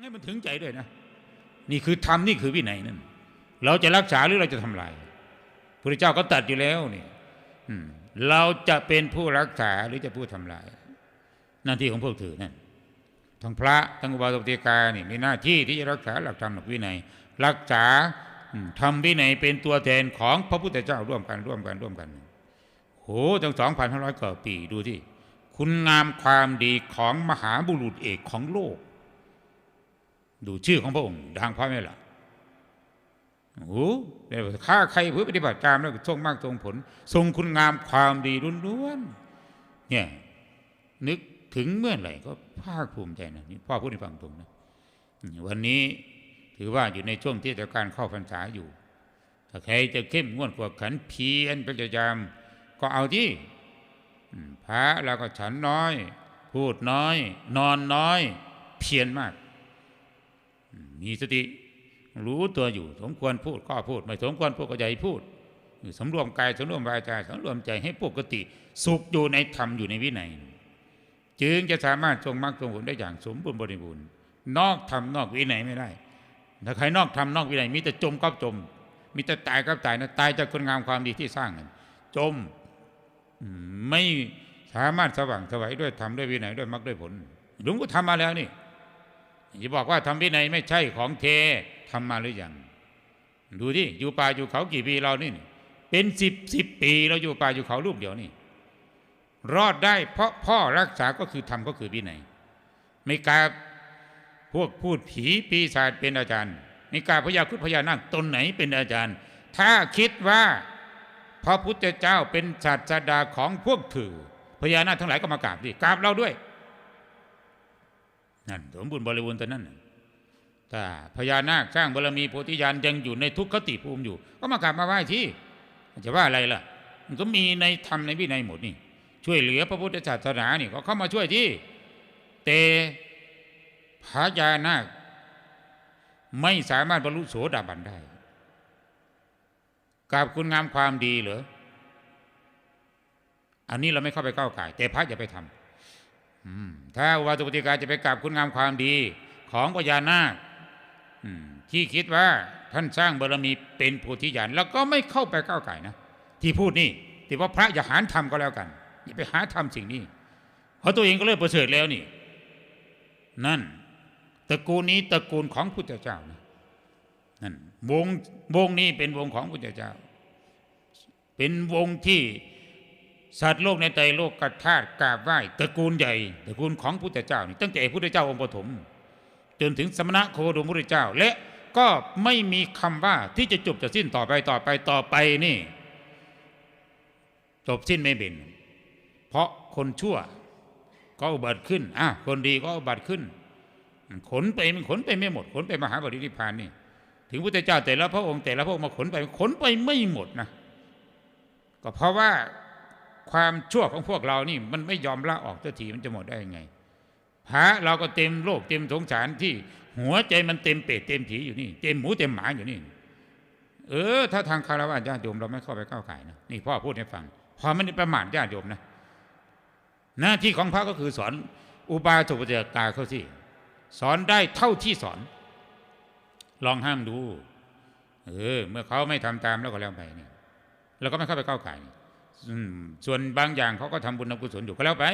ให้มันถึงใจด้วยนะ นี่คือธรรมนี่คือวินัยนั่นเราจะรักษาหรือเราจะทำลายพระเจ้าก็ตัดอยู่แล้วนี่อืเราจะเป็นผู้รักษาหรือจะผู้ทำลาย หน้าที่ของพวกเธอนั่นทั้งพระทั้งอุบาสกติกานี่มีหน้าที่ที่จะรักษาหลักธรรมหลักวินัย รักษาทำวินัยเป็นตัวแทนของพระพุทธเจ้าร่วมกันร่วมกันร่วมกันโหตั้งสองพันห้าร้อยกว่าปีดูที่คุณงามความดีของมหาบุรุษเอกของโลก ดูชื่อของพระองค์ดังพระไหมล่ะโอ้โหเดี๋ยวข้าใครเพื่อปฏิบัติตามแล้วทรงมากทรงผล ทรงคุณงามความดีล้วนๆเนี่ยนึกถึงเมื่อไหร่ก็ภาคภูมิใจนะนี่พ่อพูดให้ฟังตรงนะวันนี้ถือว่าอยู่ในช่วงที่เทศกาลเข้าพรรษาอยู่ ถ้าใครจะเข้มงวดกว่าขันเพียรพยายามก็เอาที่พระแล้วก็ฉันน้อย พูดน้อย นอนน้อย เพียรมาก มีสติ รู้ตัวอยู่ สมควรพูดก็พูด ไม่สมควรพูดก็ให้พูดสำรวมกายสำรวมวาจาสำรวมใจให้ปกติ สุขอยู่ในธรรมอยู่ในวินัย จึงจะสามารถทรงมรรคทรงผลได้อย่างสมบูรณ์บริบูรณ์ นอกธรรมนอกวินัยไม่ได้ถ้าใครนอกธรรมนอกวินัยมีแต่จมกับจม มีแต่ตายกับตายนะตายจากคนงามความดีที่สร้างนั่นจมไม่สามารถสว่างสวัยด้วยทำด้วยวินัยด้วยมรรคด้วยผลหลวงก็ทำมาแล้วนี่ อย่าบอกว่าทำวินัยไม่ใช่ของเททำมาหรือยังดูที่อยู่ป่าอยู่เขากี่ปีเรานี่ เป็นสิบสิบปีเราอยู่ป่าอยู่เขาลูกเดียวนี่ รอดได้เพราะพ่อรักษาก็คือทำก็คือวินัยไม่กล้าพวกพูดผีปีศาจเป็นอาจารย์ไม่กล้าพยาครุฑพญานาคตนไหนเป็นอาจารย์ ถ้าคิดว่าพระพุทธเจ้าเป็นศาสดาของพวกถือพญานาคทั้งหลายก็มากราบดิกราบเราด้วย นั่นสมบูรณ์บริบูรณ์ตัวนั้นถ้าพญานาคสร้างบารมีโพธิญาณยังอยู่ในทุกขติภูมิอยู่ ก็มากราบมาไหว้ที่จะว่าอะไรล่ะ มันก็มีในธรรมในวินัยหมดนี่ ช่วยเหลือพระพุทธศาสนานี่ก็เข้ามาช่วยที่ เตพญานาค ไม่สามารถบรรลุโสดาบันได้กับคุณงามความดีเหรออันนี้เราไม่เข้าไปก้าวไก่แต่พระอย่าไปทำอืม ถ้าวาตุปฏิกาจะไปกราบคุณงามความดีของพญานาคที่คิดว่าท่านสร้างบารมีเป็นโพธิญาณแล้วก็ไม่เข้าไปก้าวไก่นะที่พูดนี่ที่ว่าพระอย่าหารทำก็แล้วกัน อย่าไปหาทำสิ่งนี้เพราะตัวเองก็เลิศประเสริฐแล้วนี่ นั่นตระกูลนี้ตระกูลของพุทธเจ้านะนั่นวงวงนี้เป็นวงของพุทธเจ้า เป็นวงที่ สัตว์โลกในใจโลกกธาตุกราบไหว้ตระกูลใหญ่ตระกูลของพุทธเจ้านี่ตั้งแต่พุทธเจ้าองค์ปฐมจนถึงสมณะโคดมพุทธเจ้า และก็ไม่มีคำว่าที่จะจบจะสิ้นต่อไปต่อไปต่อไปนี่ จบสิ้นไม่เป็นเพราะคนชั่วก็อุบัติขึ้นอะคนดีก็อุบัติขึ้น ขนไปมันขนไปไม่หมด ขนไปมหาปรินิพพานนี่ ถึงพุทธเจ้าแต่ละพระองค์แต่ละพระองค์มาขนไปขนไปไม่หมดนะก็เพราะว่า ความชั่วของพวกเรานี่มันไม่ยอมละออกสักทีมันจะหมดได้ยังไงพระเราก็เต็มโลกเต็มสงสารที่หัวใจมันเต็มเป็ดเต็มผีอยู่นี่เต็มหมูเต็มหมาอยู่นี่ เออ ถ้าทางคารวะญาติโยมเราไม่เข้าไปก้าวไก่นะนี่พ่อพูดให้ฟังพอไม่ได้ประมาทญาติโยมนะ หน้าที่ของพระก็คือสอนอุบาสกปฏิกาเขาสิสอนได้เท่าที่สอน ลองห้ามดู เออ เมื่อเขาไม่ทำตามแล้วก็แล้วไปเนี่ยเราก็ไม่เข้าไปก้าวไก่ ส่วนบางอย่างเขาก็ทำบุญทำกุศลอยู่ก็แล้วไป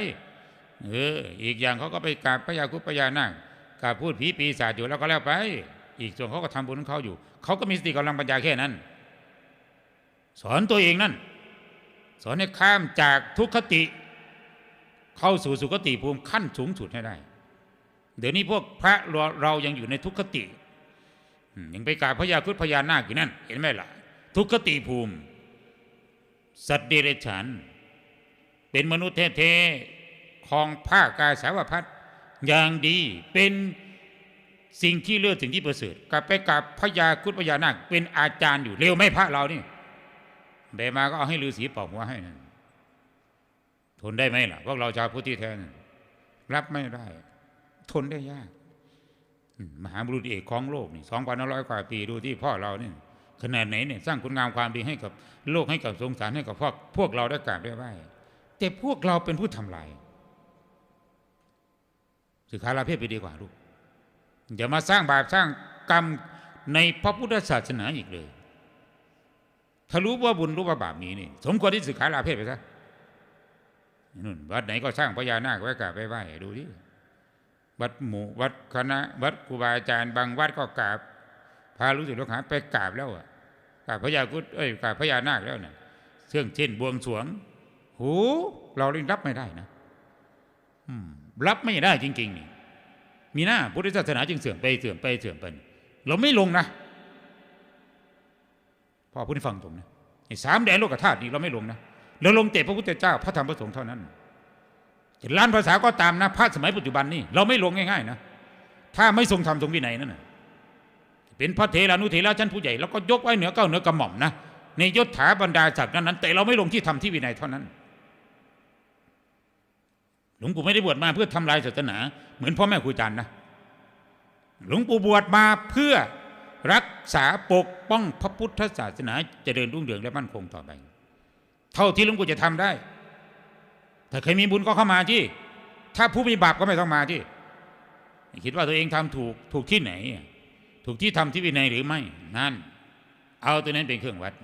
เออ อีกอย่างเขาก็ไปกราบพระยาคุปพญานาคกราบพูดผีปีศาจอยู่แล้วก็แล้วไป อีกส่วนเขาก็ทำบุญของเขาอยู่ เขาก็มีสติกำลังปัญญาแค่นั้น สอนตัวเองนั่น สอนให้ข้ามจากทุกขติ เข้าสู่สุคติภูมิขั้นสูงสุดให้ได้ เดี๋ยวนี้พวกพระเราเรายังอยู่ในทุกขติยังไปกราบพระยาครุฑพญานาคอยู่นั่น เห็นไหมล่ะ ทุกขติภูมิ สัตว์เดรัจฉาน เป็นมนุษย์เท่ๆของผ้ากาสาวพัดอย่างดีเป็นสิ่งที่เลือดสิ่งที่ประเสริฐกลับไปกับพญาครุฑพญานาคเป็นอาจารย์อยู่เร็วไหม่พระเรานี่เบมาก็เอาให้ฤาษีเป่าหัวให้นั่นทนได้ไหมล่ะพวกเราชาวพุทธที่แท้นั่นรับไม่ได้ ทนได้ยากมมหาบุรุษเอกของโลกนี่สองพันร้อยกว่าปีดูที่พ่อเราเนี่ย ขนาดไหนเนี่ยสร้างคุณงามความดีให้กับโลกให้กับสงสารให้กับพวกพวกเราได้กราบได้ไหว้แต่พวกเราเป็นผู้ทำลายสึกขาลาเพศไปดีกว่าลูกอย่ามาสร้างบาปสร้างกรรมในพระพุทธศาสนาอีกเลย ถ้ารู้ว่าบุญรู้ว่าบาปมีนี่สมควรที่สึกขาลาเพศไปซะนู่นวัดไหนก็สร้างพญานาคไว้กราบไว้ไหว้ดูดิวัดหมู่วัดคณะวัดครูบาอาจารย์บางวัดก็กราบ พารู้สึกลูกหาไปกราบแล้วอะกราบพญากุฎเอ้ยกราบพญานาคแล้วเนี่ยเชื่องเช่นบวงสวง หูเราเล่นรับไม่ได้นะอืมรับไม่ได้จริงๆนี่มีหน้าพุทธศาสนาจึงเสื่อมไปเสื่อมไปเสื่อมไปเราไม่ลงนะพอพูดให้ฟังตรงนะไอ้สามแดนโลกธาตุนี่เราไม่ลงนะเราลงแต่พระพุทธเจ้าพระธรรมพระสงฆ์เท่านั้นล้านภาษาก็ตามนะพระสมัยปัจจุบันนี่เราไม่ลงง่ายๆนะถ้าไม่ทรงธรรมทรงวินัยนั่นนะ เป็นพระเถรานุเถระชั้นผู้ใหญ่เราก็ยกไว้เหนือเก้าเหนือกระหม่อมนะในยศถาบรรดาศักดิ์นั้น แต่เราไม่ลงที่ธรรมที่วินัยเท่านั้น หลวงปู่ไม่ได้บวชมาเพื่อทำลายศาสนา เหมือนพ่อแม่ครูอาจารย์นะหลวงปู่บวชมาเพื่อรักษาปกป้องพระพุทธศาสนาจเจริญรุ่งเรืองและมั่นคงต่อไป เท่าที่หลวงปู่จะทำได้ ถ้าใครมีบุญก็เข้ามาที่ ถ้าผู้มีบาปก็ไม่ต้องมาที่ คิดว่าตัวเองทำถูกถูกที่ไหน ถูกที่ทำที่วินัยหรือไม่นั่น เอาตัวนั้นเป็นเครื่องวัด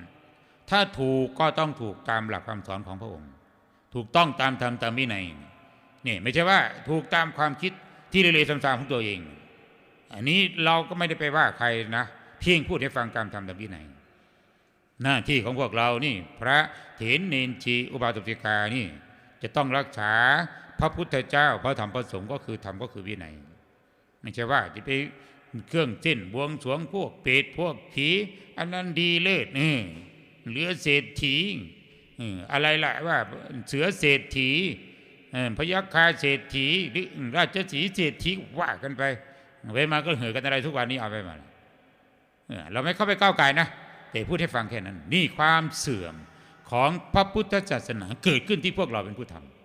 ถ้าถูกก็ต้องถูกตามหลักคำสอนของพระองค์ ถูกต้องตามธรรมตามวินัยนี่ไม่ใช่ว่าถูกตามความคิดที่เลวๆซ้ำๆของตัวเอง อันนี้เราก็ไม่ได้ไปว่าใครนะเพียงพูดให้ฟังตามธรรมตามวินัยหน้าที่ของพวกเรานี่ พระเถรเนนชีอุบาสกิกานี่ จะต้องรักษาพระพุทธเจ้าพระธรรมพระสงฆ์ก็คือธรรมก็คือวินัย ไม่ใช่ว่าจะไป เครื่องเส้นบวงสวงพวกเปรตพวกผีอันนั้นดีเลิศนี่เหลือเศรษฐีอะไรล่ะว่าเสือเศรษฐีพยัคฆาเศรษฐีหรือราชสีเศรษฐีว่ากันไปไปมาก็เหือกันอะไรทุกวันนี้เอาไปมาเออเราไม่เข้าไปก้าวไก่นะแต่พูดให้ฟังแค่นั้น นี่ความเสื่อมของพระพุทธศาสนาเกิดขึ้นที่พวกเราเป็นผู้ทำ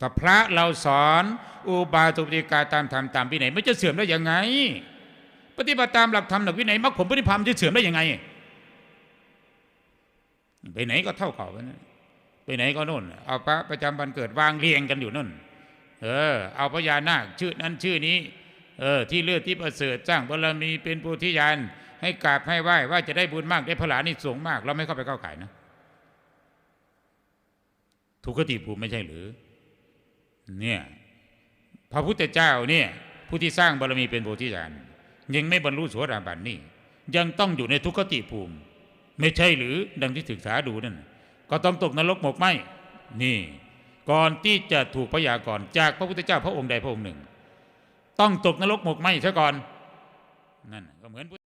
แต่พระเราสอนอุบาสกปฏิกาตามธรรมตามวินัยไม่จะเสื่อมได้ยังไง ปฏิบัติตามหลักธรรมหลักวินัยมรรคผลปฏิภาณจะเสื่อมได้ยังไง ไปไหนก็เท่าเขากันะไปไหนก็นู่น เอาพระประจำวันเกิดวางเรียงกันอยู่นู่น เออ เอาพญานาคชื่อนั้นชื่อนี้ เออ ที่เลือดที่ประเสริฐสร้างบารมีเป็นปุถิยานให้กราบให้ไหว้ว่าจะได้บุญมากได้พลานิสงมาก เราไม่เข้าไปก้าวไก่นะถูกกติภูมิไม่ใช่หรือ เนี่ยพระพุทธเจ้าเนี่ยผู้ที่สร้างบารมีเป็นโพธิญาณยังไม่บรรลุโสดาบันนี่ ยังต้องอยู่ในทุกขติภูมิ ไม่ใช่หรือดังที่ศึกษาดูนั่นก็ต้องตกนรกหมกไหมนี่ ก่อนที่จะถูกพยากรณ์จากพระพุทธเจ้าพระองค์ใดพระองค์หนึ่ง ต้องตกนรกหมกไหมซะก่อนนั่นก็เหมือน